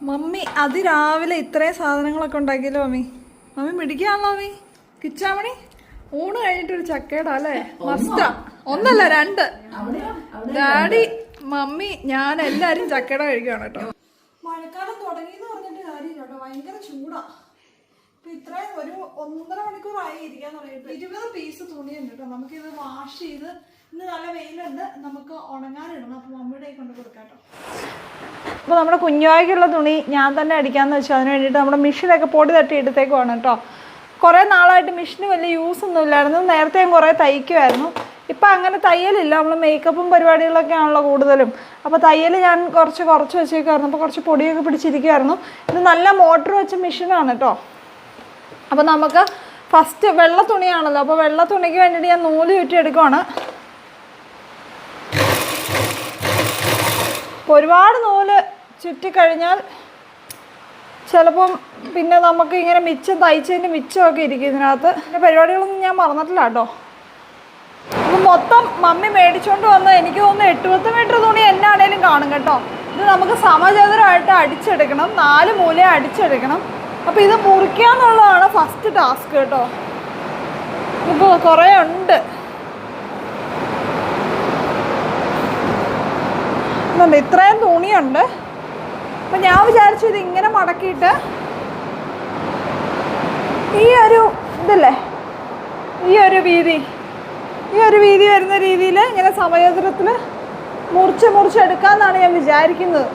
Mummy അതിരാവിലെ ഇത്രയും സാധനങ്ങളൊക്കെ ഉണ്ടാക്കിയല്ലോ മമ്മി. മമ്മി മിടിക്കാണല്ലോ മമ്മി. കിച്ചാമണി ഊണ് കഴിഞ്ഞിട്ട് ഒരു ചക്കേടാ അല്ലേ? മസ്റ്റാ. ഒന്നല്ല രണ്ട്. ഡാഡി മമ്മി ഞാൻ എല്ലാരും ചക്കേട കഴിക്കുകയാണ് കേട്ടോ. മഴക്കാലം തുടങ്ങിയെന്ന് പറഞ്ഞിട്ട് കാര്യമില്ല കേട്ടോ. ഭയങ്കര ചൂടാ. ഇപ്പൊ ഇത്രയും ഒരു ഒന്നര മണിക്കൂറായി ഇരിക്കാൻ തുടങ്ങിയിട്ട്. ഇരുപത് പീസ് തുണിയുണ്ട് കേട്ടോ. നമുക്കിത് വാഷ് ചെയ്ത് ഇന്ന് നല്ല വെയിലുണ്ട്. നമുക്ക് ഉണങ്ങാനിടണം അപ്പൊ മമ്മിയുടെ കൊണ്ട് കൊടുക്കാം കേട്ടോ. അപ്പോൾ നമ്മുടെ കുഞ്ഞുവായ്ക്കുള്ള തുണി ഞാൻ തന്നെ അടിക്കാമെന്ന് വെച്ചാൽ അതിന് വേണ്ടിയിട്ട് നമ്മുടെ മെഷീനൊക്കെ പൊടി തട്ടി എടുത്തേക്കുവാണ് കേട്ടോ. കുറേ നാളായിട്ട് മെഷീന് വലിയ യൂസ് ഒന്നും ഇല്ലായിരുന്നു. നേരത്തെ ഞാൻ കുറേ തയ്ക്കുമായിരുന്നു ഇപ്പം അങ്ങനെ തയ്യലില്ല. നമ്മൾ മേക്കപ്പും പരിപാടികളൊക്കെ ആണല്ലോ കൂടുതലും. അപ്പോൾ തയ്യൽ ഞാൻ കുറച്ച് കുറച്ച് വെച്ചേക്കുമായിരുന്നു അപ്പോൾ കുറച്ച് പൊടിയൊക്കെ പിടിച്ചിരിക്കുമായിരുന്നു ഇത് നല്ല മോട്ടർ വെച്ച മെഷീനാണ് കേട്ടോ. അപ്പോൾ നമുക്ക് ഫസ്റ്റ് വെള്ള തുണിയാണല്ലോ. അപ്പോൾ വെള്ള തുണിക്ക് വേണ്ടിയിട്ട് ഞാൻ നൂൽ ചുറ്റി എടുക്കുവാണ് ഒരുപാട് നൂൽ ചുറ്റിക്കഴിഞ്ഞാൽ ചിലപ്പം പിന്നെ നമുക്ക് ഇങ്ങനെ മിച്ചം തയ്ച്ചതിന്റെ മിച്ചമൊക്കെ ഇരിക്കും ഇതിനകത്ത്. പിന്നെ പരിപാടികളൊന്നും ഞാൻ മറന്നിട്ടില്ല കേട്ടോ. അപ്പം മൊത്തം മമ്മി മേടിച്ചുകൊണ്ട് വന്ന് എനിക്ക് തോന്നുന്നു എട്ട് പത്ത് മീറ്റർ തുണി എന്നാണേലും കാണും കേട്ടോ. ഇത് നമുക്ക് സമചതുരമായിട്ട് അടിച്ചെടുക്കണം. നാല് മൂല അടിച്ചെടുക്കണം. അപ്പോൾ ഇത് മുറിക്കുക എന്നുള്ളതാണ് ഫസ്റ്റ് ടാസ്ക് കേട്ടോ. ഇപ്പോൾ കുറേ ഉണ്ട്. ഇതുണ്ട് ഇത്രയും തുണിയുണ്ട്. അപ്പം ഞാൻ വിചാരിച്ചു ഇത് ഇങ്ങനെ മടക്കിയിട്ട് ഈ ഒരു ഇതല്ലേ? ഈ ഒരു വീതി ഈ ഒരു വീതി വരുന്ന രീതിയിൽ ഇങ്ങനെ സമയത്തിൽ മുറിച്ച് മുറിച്ചെടുക്കാന്നാണ് ഞാൻ വിചാരിക്കുന്നത്.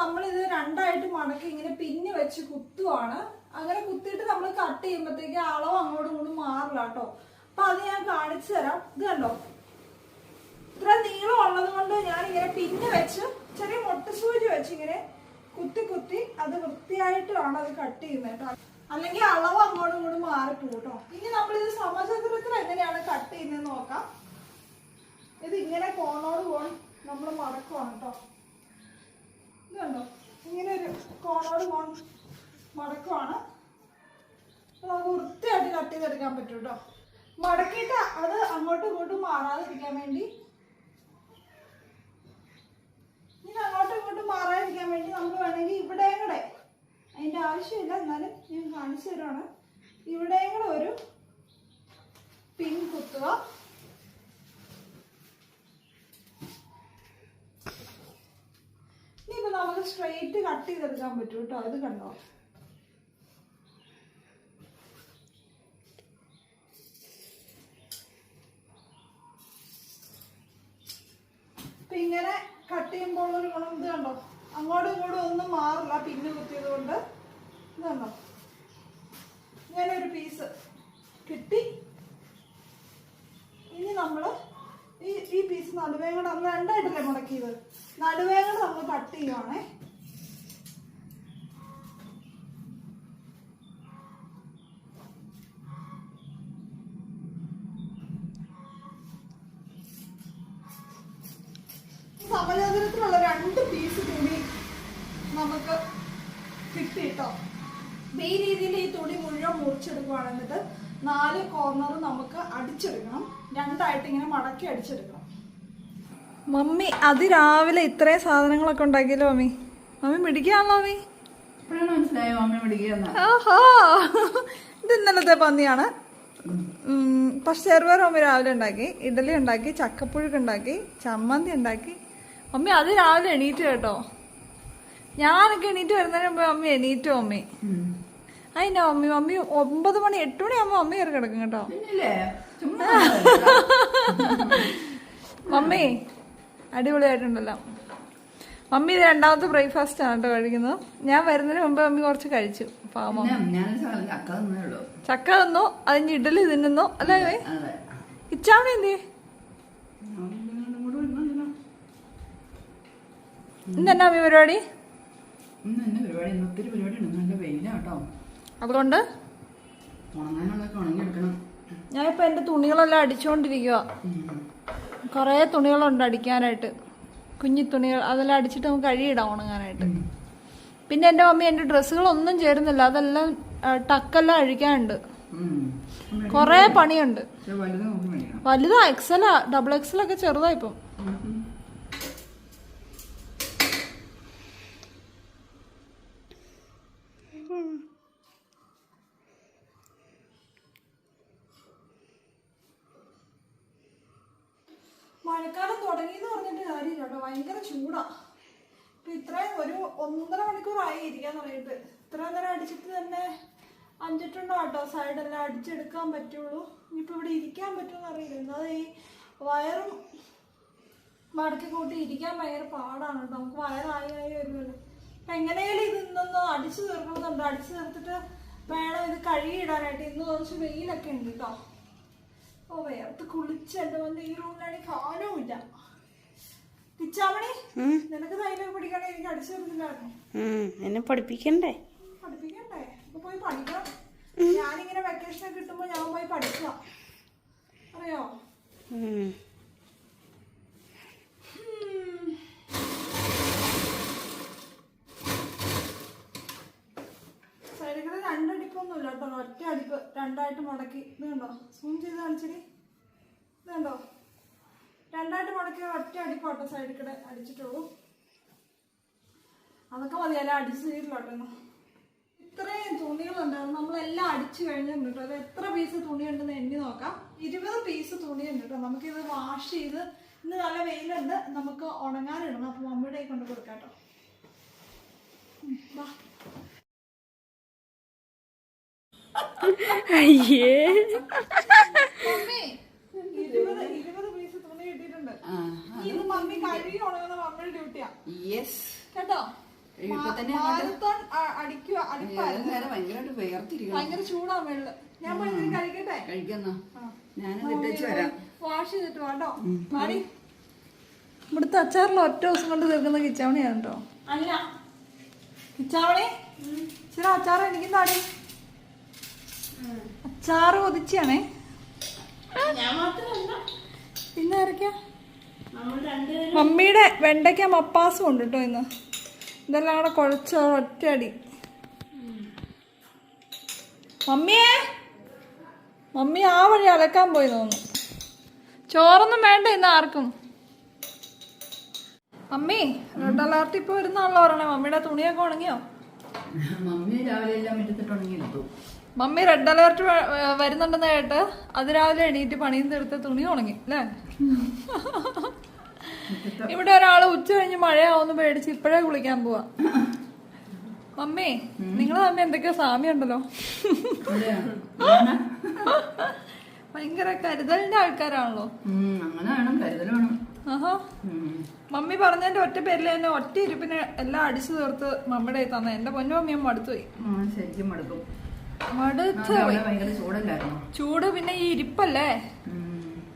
നമ്മളിത് രണ്ടായിട്ട് മടക്കി ഇങ്ങനെ പിന്നി വെച്ച് കുത്തുവാണ്. അങ്ങനെ കുത്തിയിട്ട് നമ്മൾ കട്ട് ചെയ്യുമ്പോഴത്തേക്ക് അളവ് അങ്ങോട്ടും ഇങ്ങോട്ടും മാറില്ല കേട്ടോ. അപ്പൊ അത് ഞാൻ കാണിച്ചു തരാം. ഇത് കണ്ടോ? ഇത്ര നീളം ഉള്ളത് കൊണ്ട് ഞാൻ ഇങ്ങനെ പിന്നെ വെച്ച് ചെറിയ മുട്ടസൂചി വെച്ച് ഇങ്ങനെ കുത്തി കുത്തി അത് വൃത്തിയായിട്ട് വേണം അത് കട്ട് ചെയ്യുന്നത് കേട്ടോ. അല്ലെങ്കിൽ അളവ് അങ്ങോട്ടും ഇങ്ങോട്ടും മാറിപ്പോകും കേട്ടോ. ഇനി നമ്മളിത് സമചതുരത്തിൽ എങ്ങനെയാണ് കട്ട് ചെയ്യുന്നത് നോക്കാം. ഇത് ഇങ്ങനെ കോണോട് കോൺ നമ്മൾ മടക്കുവാണ് കേട്ടോ. ഇതുണ്ടോ ഇങ്ങനെ ഒരു കോണോട് കോൺ മടക്കുവാണ്. നമുക്ക് വൃത്തിയായിട്ട് കട്ട് ചെയ്തെടുക്കാൻ പറ്റും കേട്ടോ. മടക്കിയിട്ട് അത് അങ്ങോട്ടും ഇങ്ങോട്ടും മാറാതിരിക്കാൻ വേണ്ടി ഇനി അങ്ങോട്ടും ഇങ്ങോട്ടും മാറാതിരിക്കാൻ വേണ്ടി നമുക്ക് വേണമെങ്കിൽ ഇവിടെയും കൂടെ. അതിന്റെ ആവശ്യമില്ല എന്നാലും ഞാൻ കാണിച്ചു തരുവാണ്. ഇവിടെയും കൂടെ ഒരു പിൻ കുത്തുക. ഇനിയിപ്പോൾ നമുക്ക് സ്ട്രെയിറ്റ് കട്ട് ചെയ്തെടുക്കാൻ പറ്റും കേട്ടോ. അത് കണ്ടോ അപ്പൊ ഇങ്ങനെ ചെയ്യുമ്പോൾ ഒരു ഗുണം ഇത് കണ്ടോ? അങ്ങോട്ടും ഇങ്ങോട്ടും ഒന്നും മാറില്ല. പിന്നെ കുത്തിയത് കൊണ്ട് ഇത് കണ്ടോ? ഇങ്ങനെ ഒരു പീസ് കിട്ടി. ഇനി നമ്മൾ ഈ ഈ പീസ് നടുവേങ്ങടെ രണ്ടായിട്ടല്ലേ മുടക്കിയത്? നടുവേങ്ങടെ നമ്മൾ കട്ട് ചെയ്യുവാണേ. സമചതുരത്തിലുള്ള രണ്ട് പീസ് തുണി നമുക്ക് കിട്ടി കേട്ടോ ഈ രീതിയിൽ ഈ തുണി മുഴുവൻ മുറിച്ചെടുക്കുവാണ് എന്നിട്ട് നാല് കോർണർ നമുക്ക് അടിച്ചെടുക്കണം. രണ്ടായിട്ട് ഇങ്ങനെ മടക്കി അടിച്ചെടുക്കണം. മമ്മി അതിരാവിലെ ഇത്രയും സാധനങ്ങളൊക്കെ ഉണ്ടാക്കിയല്ലോ മമ്മി. മമ്മി മിടിക്കാണല്ലോ മമ്മി. ഇപ്പോഴാണ് മനസ്സിലായോ ആഹാ. ഇത് ഇന്നലത്തെ പന്നിയാണ്. പക്ഷെ ചെറുപയർ മമ്മി രാവിലെ ഉണ്ടാക്കി ഇഡലി ഉണ്ടാക്കി ചക്കപ്പുഴുക്ക് ഉണ്ടാക്കി ചമ്മന്തി ഉണ്ടാക്കി മമ്മി അത് രാവിലെ എണീറ്റ് കേട്ടോ. ഞാനൊക്കെ എണീറ്റ് വരുന്നതിന് മുമ്പ് അമ്മ എണീറ്റോ അമ്മ. അതിന്റെ മമ്മി മമ്മി ഒമ്പത് മണി എട്ട് മണിയാകുമ്പോ അമ്മ കയറി കിടക്കും കേട്ടോ. മമ്മി അടിപൊളിയായിട്ടുണ്ടല്ലോ. മമ്മി ഇത് രണ്ടാമത്തെ ബ്രേക്ക്ഫാസ്റ്റ് ആണ് കേട്ടോ കഴിക്കുന്നത്. ഞാൻ വരുന്നതിന് മുമ്പ് മമ്മി കുറച്ച് കഴിച്ചു. പാവം ചക്ക തന്നു അതിന് ഇഡലി തിന്നുന്നു. അല്ലേ ഇച്ചാമണി എന്തി ഇങ്ങോട്ട് വരുന്നുണ്ടല്ലോ. ഇന്ന് എന്നാ മമ്മി പരിപാടി? ഇന്ന് എന്നെ പരിപാടി ഇന്ന് ഒത്തിരി പരിപാടി ഉണ്ട് നല്ല അതുകൊണ്ട്? ഉണങ്ങാനുള്ളതൊക്കെ ഉണങ്ങിയെടുക്കണം. ഞാനിപ്പോ എന്റെ തുണികളെല്ലാം അടിച്ചുകൊണ്ടിരിക്കുക കൊറേ തുണികളുണ്ട് അടിക്കാനായിട്ട്. കുഞ്ഞി തുണികൾ അതെല്ലാം അടിച്ചിട്ട് നമുക്ക് കഴിയിടാം ഉണങ്ങാനായിട്ട്. പിന്നെ എന്റെ മമ്മി എന്റെ ഡ്രസ്സുകളൊന്നും ചേരുന്നില്ല. അതെല്ലാം ടക്കെല്ലാം അഴിക്കാനുണ്ട്. കൊറേ പണിയുണ്ട്. വലുത് എക്സലാ ഡബിൾ എക്സലൊക്കെ ചെറുതാ ഇപ്പം ഉം. കേട്ടോ ഭയങ്കര ചൂടാ ഇപ്പൊ ഇത്രയും ഒരു ഒന്നര മണിക്കൂറായി ഇരിക്കാൻ തുടങ്ങിയിട്ട് ഇത്ര നേരം അടിച്ചിട്ട് തന്നെ അഞ്ചിട്ടുണ്ടോ കേട്ടോ? സൈഡെല്ലാം അടിച്ചെടുക്കാൻ പറ്റുള്ളൂ. ഇനിയിപ്പോ ഇവിടെ ഇരിക്കാൻ പറ്റുമെന്ന് അറിയില്ല. എന്നാൽ ഈ വയറും മടക്കി കൂട്ടി ഇരിക്കാൻ ഭയങ്കര പാടാണ് കേട്ടോ. നമുക്ക് വയറായി ആയി വരുമല്ലോ. അപ്പൊ എങ്ങനെയാലും ഇത് ഇന്നൊന്ന് അടിച്ചു തീർക്കണമെന്നുണ്ട് അടിച്ചു തീർത്തിട്ട് വേണം ഇത് കഴുകിയിടാനായിട്ട്. ഇന്ന് കുറച്ച് വെയിലൊക്കെ ഉണ്ട് കേട്ടോ. ഓ വേർത്ത് കുളിച്ച് എന്റെ വന്ന് ഈ റൂമിലാണെങ്കിൽ കാലവും കിച്ചാമണി നിനക്ക് തൈലൊക്കെ പിടിക്കണേ എനിക്ക് അടിച്ചു തീർത്തില്ലായിരുന്നു ഉം, എന്നെ പഠിപ്പിക്കണ്ടേ? ഞാനിങ്ങനെ വെക്കേഷൻ കിട്ടുമ്പോ ഞാൻ പോയി പഠിക്കുക. അറിയോ. സൈഡിൽ രണ്ടടിപ്പൊന്നുമില്ല കേട്ടോ. ഒറ്റ അടിപ്പ്. രണ്ടായിട്ട് മുടക്കി. ഇത് കണ്ടോ? സൂം ചെയ്ത് കാണിച്ചടി. ഇത് കണ്ടോ? രണ്ടായിട്ട് മുടക്കി ഒറ്റ അടി സൈഡിൽ കൂടെ അടിച്ചിട്ടുള്ളൂ അതൊക്കെ മതിയല്ല എല്ലാം അടിച്ചു ഇന്ന്. ഇത്രയും തുണികളുണ്ടായിരുന്നു. നമ്മളെല്ലാം അടിച്ചു കഴിഞ്ഞിട്ടുണ്ട് കേട്ടോ. അത് എത്ര പീസ് തുണിയുണ്ടെന്ന് എണ്ണി നോക്കാം. ഇരുപത് പീസ് തുണിയുണ്ട് കേട്ടോ. നമുക്കിത് വാഷ് ചെയ്ത് ഇന്ന് നല്ല വെയിലുണ്ട്. നമുക്ക് ഉണങ്ങാനിടണം. അപ്പൊ മമ്മിയുടെ കൊണ്ട് കൊടുക്കാം കേട്ടോ. അയ്യേ. ഇരുപത് ഇരുപത് പീസ് തുണി കിട്ടിയിട്ടുണ്ട് ആ ഇത് മമ്മി കഴുകി ഉണങ്ങുന്ന മമ്മിയുടെ ഡ്യൂട്ടിയാ യെസ് കേട്ടോ? ഇപ്പൊ തന്നെ മാരത്തോൺ അടിക്കുക അടിപ്പായിരുന്നു. നേരം ഭയങ്കരമായിട്ട് വേർതിരിക്കണം. ഭയങ്കര ചൂടാ വെള്ളം ഞാൻ പോയി കഴിക്കട്ടെ? കഴിക്കുന്നോ. വരാം. വാഷ് ചെയ്തിട്ട് മാറി. ഇവിടുത്തെ അച്ചാറിൽ ഒറ്റ ദിവസം കൊണ്ട് തീർക്കുന്ന കിച്ചാവണിയാണ് കേട്ടോ. അല്ല. കിച്ചാവണി? ചില അച്ചാർ എനിക്ക് താടി. അച്ചാറ് കൊതിച്ചാണേ പിന്നെ ആരൊക്കെയാ? മമ്മിയുടെ വെണ്ടയ്ക്ക മപ്പാസും ഉണ്ട് കേട്ടോ ഇന്ന്. ഇതെല്ലാം കൂടെ കുഴച്ച ഒറ്റയടി. മമ്മിയേ? മമ്മി ആ വഴി അലക്കാൻ പോയി തോന്നുന്നു. ചോറൊന്നും വേണ്ട ഇന്ന് ആർക്കും. മമ്മി റെഡ് അലർട്ട് ഇപ്പൊ വരുന്നാണല്ലോ പറയണേ. മമ്മിയുടെ തുണിയൊക്കെ ഉണങ്ങിയോ? മമ്മി രാവിലെ എല്ലാം മമ്മി റെഡ് അലർട്ട് വരുന്നുണ്ടെന്ന് കേട്ട് അത് രാവിലെ എണീറ്റ് പണിയും തീർത്ത് തുണി ഉണങ്ങി അല്ലേ? ഇവിടെ ഒരാൾ ഉച്ച കഴിഞ്ഞ് മഴയാവുന്ന പേടിച്ച് ഇപ്പോഴേ കുളിക്കാൻ പോവാ. മമ്മി നിങ്ങൾ തന്നെ എന്തൊക്കെയോ സ്വാമി ഉണ്ടല്ലോ. ഭയങ്കര കരുതലിന്റെ ആൾക്കാരാണല്ലോ. ഉം, അങ്ങനെ വേണം കരുതൽ വേണം. ആഹാ. മമ്മി പറഞ്ഞതിന്റെ ഒറ്റ പേരിൽ തന്നെ ഒറ്റ ഇരിപ്പിന് എല്ലാം അടിച്ചു തീർത്ത് മമ്മിയുടെ തന്ന എന്റെ പൊന്നുമമ്മിയും മടുത്തുപോയി ശരിക്കും മടുക്കും മടുത്ത് ചൂട് പിന്നെ ഈ ഇരിപ്പല്ലേ.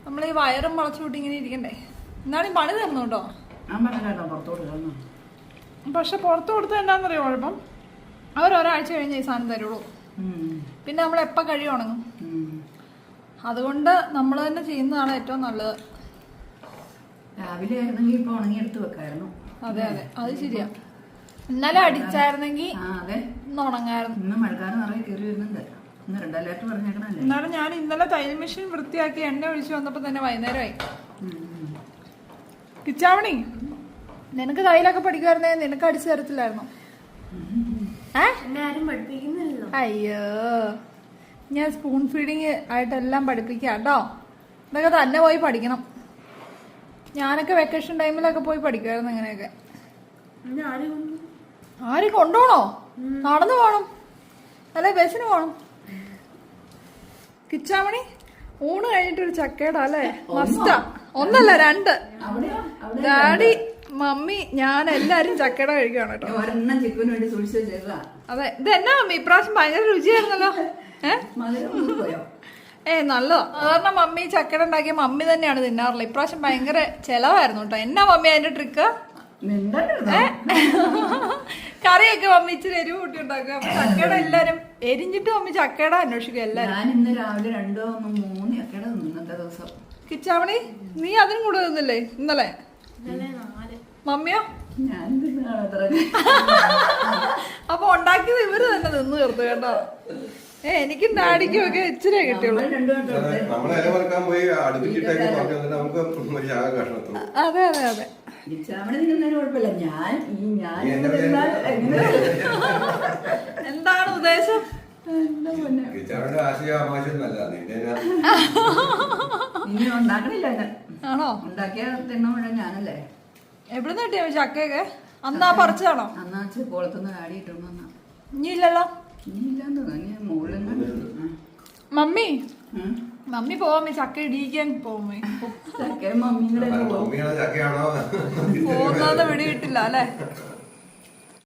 നമ്മൾ ഈ വയറും വളച്ചുകൂട്ടി ഇങ്ങനെ ഇരിക്കണ്ടേ? എന്നാലും പണി തന്നു കേട്ടോ കിടന്നു പക്ഷെ പുറത്ത് കൊടുത്ത എന്താണെന്നറിയോ കുഴപ്പം? അവർ ഒരാഴ്ച കഴിഞ്ഞ് ഈ സാധനം തരുള്ളൂ. പിന്നെ നമ്മൾ എപ്പ കഴി ഉണങ്ങും? അതുകൊണ്ട് നമ്മൾ തന്നെ ചെയ്യുന്നതാണ് ഏറ്റവും നല്ലത്. രാവിലെ ആയിരുന്നെങ്കിൽ ഇപ്പൊ ഉണങ്ങിയെടുത്ത് വെക്കായിരുന്നു. അതെ അതെ. അത് ശരിയാ. ഇന്നലെ അടിച്ചായിരുന്നെങ്കിൽ അതെ. ഇന്ന് ഉണങ്ങായിരുന്നു. ഇന്ന് മഴക്കാലം നിറയെ കയറി വരുന്നുണ്ട്. എന്നാലും ഞാൻ ഇന്നലെ തയ്യൽ മെഷീൻ വൃത്തിയാക്കി എണ്ണ ഒഴിച്ചു വന്നപ്പോൾ തന്നെ വൈകുന്നേരമായി. കിച്ചാവണി നിനക്ക് തയ്യലൊക്കെ പഠിക്കുമായിരുന്നേ നിനക്ക് അടിച്ചു തരത്തില്ലായിരുന്നു? അയ്യോ. ഞാൻ സ്പൂൺ ഫീഡിങ് ആയിട്ടെല്ലാം പഠിപ്പിക്കാം കേട്ടോ. ഇതൊക്കെ തന്നെ പോയി പഠിക്കണം. ഞാനൊക്കെ വെക്കേഷൻ ടൈമിലൊക്കെ പോയി പഠിക്കുമായിരുന്നു ഇങ്ങനെയൊക്കെ. ആര് കൊണ്ടുപോണോ നടന്നു പോണം. അല്ലെ ബസ്സിന് പോണം. കിച്ചാമണി ഊണ് കഴിഞ്ഞിട്ടൊരു ചക്കേടാ അല്ലേ? മസ്റ്റാ ഒന്നല്ല രണ്ട്. ഡാഡി മമ്മി ഞാൻ എല്ലാരും ചക്കട കഴിക്കുകയാണ് കേട്ടോ. ഒരെണ്ണം ചിക്കുവിന് വേണ്ടി സൂക്ഷിച്ചു ചെയ്തതാ അതെ. ഇത് എന്നാ മമ്മി? ഇപ്രാവശ്യം ഭയങ്കര രുചിയായിരുന്നല്ലോ. ഏ? മധുരം കൊണ്ട് പോയോ? ഏ നല്ലതാ സാധാരണ മമ്മി ചക്കട ഉണ്ടാക്കിയ മമ്മി തന്നെയാണ് തിന്നാറുള്ളത് ഇപ്രാവശ്യം ഭയങ്കര ചെലവായിരുന്നു കേട്ടോ. എന്നാ മമ്മി അതിന്റെ ട്രിക്ക് കറിയൊക്കെ മമ്മി ഇച്ചിരി എരിവ് കൂട്ടി ഉണ്ടാക്കുക. അപ്പൊ ചക്കട എല്ലാരും എരിഞ്ഞിട്ട് മമ്മി ചക്കട അന്വേഷിക്കും എല്ലാരും. ഞാൻ ഇന്ന് രാവിലെ രണ്ടോ മൂന്നോ മൂന്ന് ചക്കട ഇന്നത്തെ ദിവസം. കിച്ചാമണി നീ അതിനും കൂടെ നിന്നില്ലേ ഇന്നലെ? മമ്മിയോ? അപ്പൊ ഉണ്ടാക്കിയത് ഇവർ തന്നെ നിന്ന് തീർത്തു കേട്ടോ. ഏ എനിക്കും ഡാഡിക്കും ഒക്കെ ഇച്ചിരി കിട്ടിയുള്ളൂ. അതെ അതെ അതെ. എന്താണ് ഉദ്ദേശം? എന്താ പൊന്നെ? കിച്ചാറിന്റെ ആശയ ആമാശം നല്ല നിന്റെ ഇനി ഉണ്ടാക്കണില്ല ഞാൻ ആണോ? ഉണ്ടാക്കിയ തിന്ന മുഴുവൻ ഞാനല്ലേ? എവിടുന്ന് കിട്ടിയ ചക്കയൊക്കെ? അന്നാ പറിച്ചതാണോ? കുളത്തുനിന്ന് കാടിയിട്ടുണ്ട് വന്നാ. ഇനി ഇല്ലല്ലോ? ഇനി ഇല്ലാന്ന് തോന്നി മുകളിൽ മമ്മി? മമ്മി പോവാമേ ചക്ക ഇടിയിക്കാൻ പോവേ ചക്കയും മമ്മിയും കൂടെ മമ്മിയാണോ ചക്കയാണോ? പോകുന്നത് പിടി കിട്ടില്ല അല്ലേ?